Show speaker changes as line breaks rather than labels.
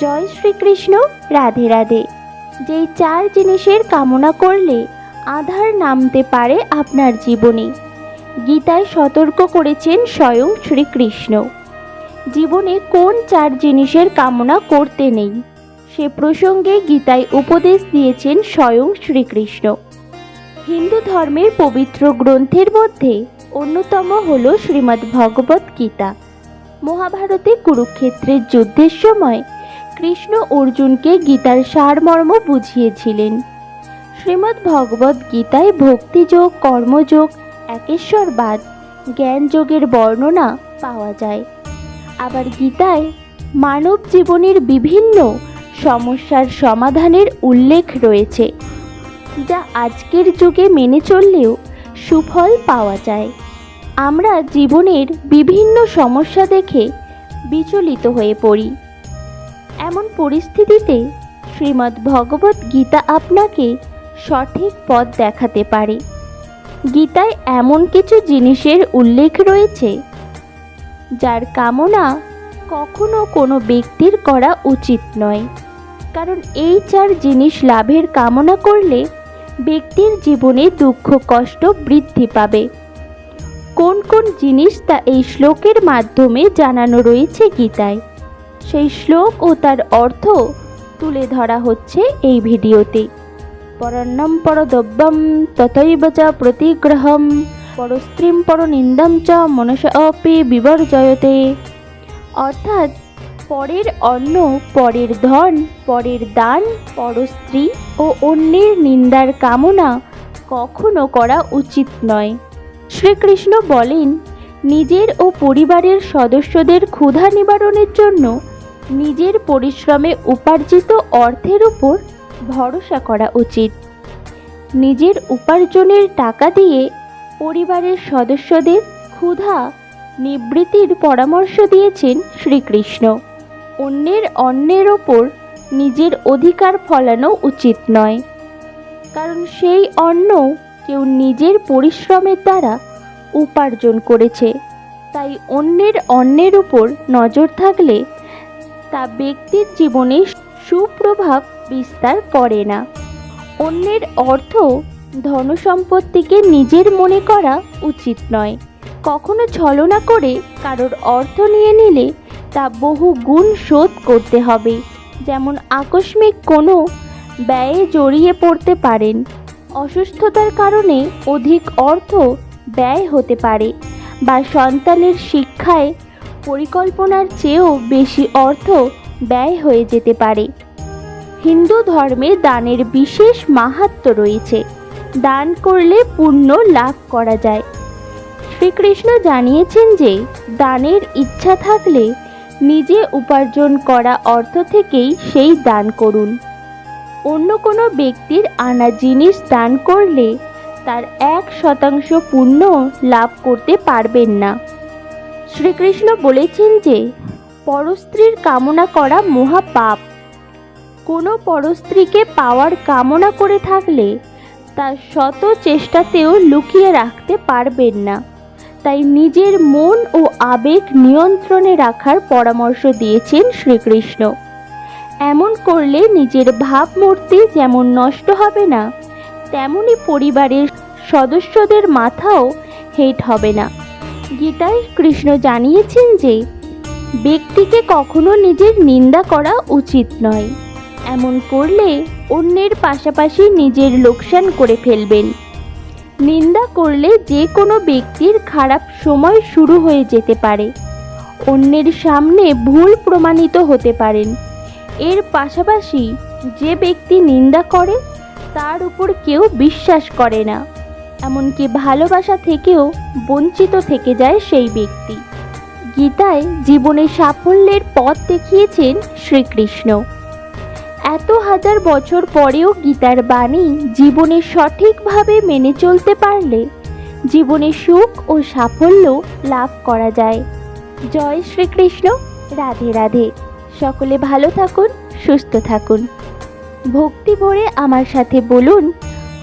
জয় শ্রীকৃষ্ণ, রাধে রাধে। যেই চার জিনিসের কামনা করলে আধার নামতে পারে আপনার জীবনে। গীতায় সতর্ক করেছেন স্বয়ং শ্রীকৃষ্ণ। জীবনে কোন চার জিনিসের কামনা করতে নেই? সে প্রসঙ্গে গীতায় উপদেশ দিয়েছেন স্বয়ং শ্রীকৃষ্ণ। হিন্দু ধর্মের পবিত্র গ্রন্থের মধ্যে অন্যতম হল শ্রীমদ্ ভগবত গীতা। মহাভারতে কুরুক্ষেত্রের যুদ্ধের সময় কৃষ্ণ অর্জুনকে গীতার সারমর্ম বুঝিয়েছিলেন। শ্রীমদ্ ভগবত গীতায় ভক্তিযোগ, কর্মযোগ, একেশ্বরবাদ, জ্ঞানযোগের বর্ণনা পাওয়া যায়। আবার গীতায় মানব জীবনের বিভিন্ন সমস্যার সমাধানের উল্লেখ রয়েছে, যা আজকের যুগে মেনে চললেও সুফল পাওয়া যায়। আমরা জীবনের বিভিন্ন সমস্যা দেখে বিচলিত হয়ে পড়ি। এমন পরিস্থিতিতে শ্রীমদ্ ভগবত গীতা আপনাকে সঠিক পথ দেখাতে পারে। গীতায় এমন কিছু জিনিসের উল্লেখ রয়েছে, যার কামনা কখনো কোনো ব্যক্তির করা উচিত নয়। কারণ এই চার জিনিস লাভের কামনা করলে ব্যক্তির জীবনে দুঃখ, কষ্ট বৃদ্ধি পাবে। কোন কোন জিনিস তা এই শ্লোকের মাধ্যমে জানানো রয়েছে গীতায়? সেই শ্লোক ও তার অর্থ তুলে ধরা হচ্ছে এই ভিডিওতে। পরন্নম পরদব্যম তথৈব চ প্রতিগ্রহম, পরস্ত্রীম পরনিন্দম চ মনস অপি বিবর্জয়তে। অর্থাৎ পরের অন্ন, পরের ধন, পরের দান, পরস্ত্রী ও অন্যের নিন্দার কামনা কখনো করা উচিত নয়। শ্রীকৃষ্ণ বলেন নিজের ও পরিবারের সদস্যদের ক্ষুধা নিবারণের জন্য নিজের পরিশ্রমে উপার্জিত অর্থের উপর ভরসা করা উচিত। নিজের উপার্জনের টাকা দিয়ে পরিবারের সদস্যদের ক্ষুধা নিবৃত্তির পরামর্শ দিয়েছেন শ্রীকৃষ্ণ। অন্যের অন্যের ওপর নিজের অধিকার ফলানো উচিত নয়। কারণ সেই অন্ন কেউ নিজের পরিশ্রমের দ্বারা উপার্জন করেছে। তাই অন্যের অন্যের উপর নজর থাকলে তা ব্যক্তির জীবনে সুপ্রভাব বিস্তার করে না। অন্যের অর্থ ধনসম্পত্তিকে নিজের মনে করা উচিত নয়। কখনো ছলনা করে কারোর অর্থ নিয়ে নিলে তা বহু গুণ শোধ করতে হবে। যেমন আকস্মিক কোনো ব্যয়ে জড়িয়ে পড়তে পারেন। অসুস্থতার কারণে অধিক অর্থ ব্যয় হতে পারে বা সন্তানের শিক্ষায় পরিকল্পনার চেয়েও বেশি অর্থ ব্যয় হয়ে যেতে পারে। হিন্দু ধর্মে দানের বিশেষ মাহাত্ম রয়েছে। দান করলে পুণ্য লাভ করা যায়। শ্রীকৃষ্ণ জানিয়েছেন যে, দানের ইচ্ছা থাকলে নিজে উপার্জন করা অর্থ থেকেই সেই দান করুন। অন্য কোনো ব্যক্তির আনা জিনিস দান করলে তার এক শতাংশ পুণ্য লাভ করতে পারবেন না। শ্রীকৃষ্ণ বলেছেন যে, পরস্ত্রীর কামনা করা মহা পাপ কোনো পরস্ত্রীকে পাওয়ার কামনা করে থাকলে তার শত চেষ্টাতেও লুকিয়ে রাখতে পারবেন না। তাই নিজের মন ও আবেগ নিয়ন্ত্রণে রাখার পরামর্শ দিয়েছেন শ্রীকৃষ্ণ। এমন করলে নিজের ভাবমূর্তি যেমন নষ্ট হবে না, তেমনি পরিবারের সদস্যদের মাথাও হেট হবে না। গীতায় কৃষ্ণ জানিয়েছেন যে, ব্যক্তিকে কখনো নিজের নিন্দা করা উচিত নয়। এমন করলে অন্যের পাশাপাশি নিজের লোকসান করে ফেলবেন। নিন্দা করলে যে কোনো ব্যক্তির খারাপ সময় শুরু হয়ে যেতে পারে। অন্যের সামনে ভুল প্রমাণিত হতে পারেন। এর পাশাপাশি যে ব্যক্তি নিন্দা করে, তার উপর কেউ বিশ্বাস করে না। এমনকি ভালোবাসা থেকেও বঞ্চিত থেকে যায় সেই ব্যক্তি। গীতায় জীবনে সাফল্যের পথ দেখিয়েছেন শ্রীকৃষ্ণ। এত হাজার বছর পরেও গীতার বাণী জীবনে সঠিকভাবে মেনে চলতে পারলে জীবনে সুখ ও সাফল্য লাভ করা যায়। জয় শ্রীকৃষ্ণ, রাধে রাধে। সকলে ভালো থাকুন, সুস্থ থাকুন। ভক্তি ভরে আমার সাথে বলুন